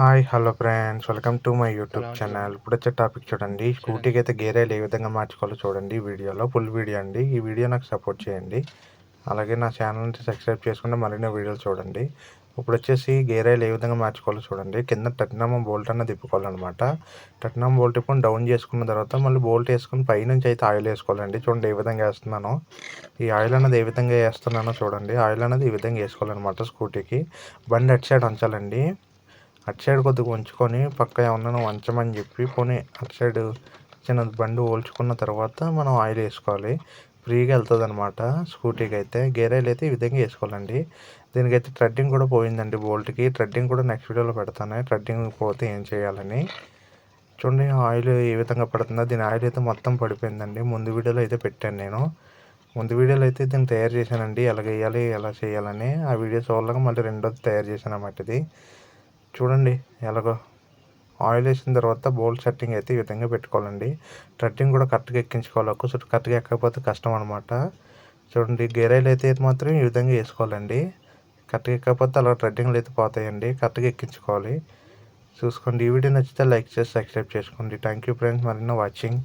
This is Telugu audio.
Hi hello friends. Welcome to my YouTube channel. ఇప్పుడు వచ్చే టాపిక్ చూడండి. స్కూటీకి అయితే గేర్ ఆయిల్ ఏ విధంగా మార్చుకోవాలో చూడండి ఈ వీడియోలో. ఫుల్ వీడియో అండి. ఈ వీడియో నాకు సపోర్ట్ చేయండి. అలాగే నా ఛానల్ని సబ్స్క్రైబ్ చేసుకుంటే మరిన్ని వీడియోలు చూడండి. ఇప్పుడు వచ్చేసి గేర్ ఆయిల్ ఏ విధంగా మార్చుకోవాలో చూడండి. కింద టట్నమ్ బోల్ట్ అన్న తిప్పుకోవాలన్నమాట. టట్నమ్ బోల్ట్ తిప్పుకొని డౌన్ చేసుకున్న తర్వాత మళ్ళీ బోల్ట్ వేసుకుని పైనుంచి అయితే ఆయిల్ వేసుకోవాలండి. చూడండి ఏ విధంగా వేస్తున్నానో. ఈ ఆయిల్ అనేది ఏ విధంగా వేస్తున్నానో చూడండి. ఆయిల్ అనేది ఈ విధంగా వేసుకోవాలన్నమాట స్కూటీకి. బండి అటు సైడ్ ఉంచాలండి. అటు సైడ్ కొద్దిగా ఉంచుకొని పక్క ఏమన్నా వంచమని చెప్పి పోనీ అటు సైడ్ చిన్న బండి ఓల్చుకున్న తర్వాత మనం ఆయిల్ వేసుకోవాలి. ఫ్రీగా వెళ్తుంది అనమాట స్కూటీకి అయితే గేర్ ఆయిల్ అయితే ఈ విధంగా వేసుకోవాలండి. దీనికైతే థ్రెడ్డింగ్ కూడా పోయిందండి బోల్ట్కి. థ్రెడ్డింగ్ కూడా నెక్స్ట్ వీడియోలో పెడతాను. థ్రెడ్డింగ్ పోతే ఏం చేయాలని. చూడండి ఆయిల్ ఏ విధంగా పడుతుందో. దీని ఆయిల్ అయితే మొత్తం పడిపోయిందండి. ముందు వీడియోలో అయితే పెట్టాను నేను. ముందు వీడియోలో అయితే దీన్ని తయారు చేశానండి. ఎలా వేయాలి ఎలా చేయాలని. ఆ వీడియో చూడలేక మళ్ళీ రెండోది తయారు చేశాను అన్నమాట ఇది. చూడండి ఎలాగో ఆయిల్ వేసిన తర్వాత బోల్ట్ సెట్టింగ్ అయితే ఈ విధంగా పెట్టుకోవాలండి. ట్రెట్టింగ్ కూడా కరెక్ట్గా ఎక్కించుకోవాలి ఒక్కసారి కరెక్ట్గా ఎక్కకపోతే కష్టం అనమాట చూడండి గేర్ ఆయిల్ అయితే మాత్రం ఈ విధంగా వేసుకోవాలండి. కరెక్ట్గా ఎక్కకపోతే అలా ట్రెడ్డింగ్లు అయితే పోతాయండి. కరెక్ట్గా ఎక్కించుకోవాలి. చూసుకోండి ఈ వీడియో నచ్చితే లైక్ చేసి సబ్స్క్రైబ్ చేసుకోండి. థ్యాంక్ యూ ఫ్రెండ్స్ మరిన్న వాచింగ్.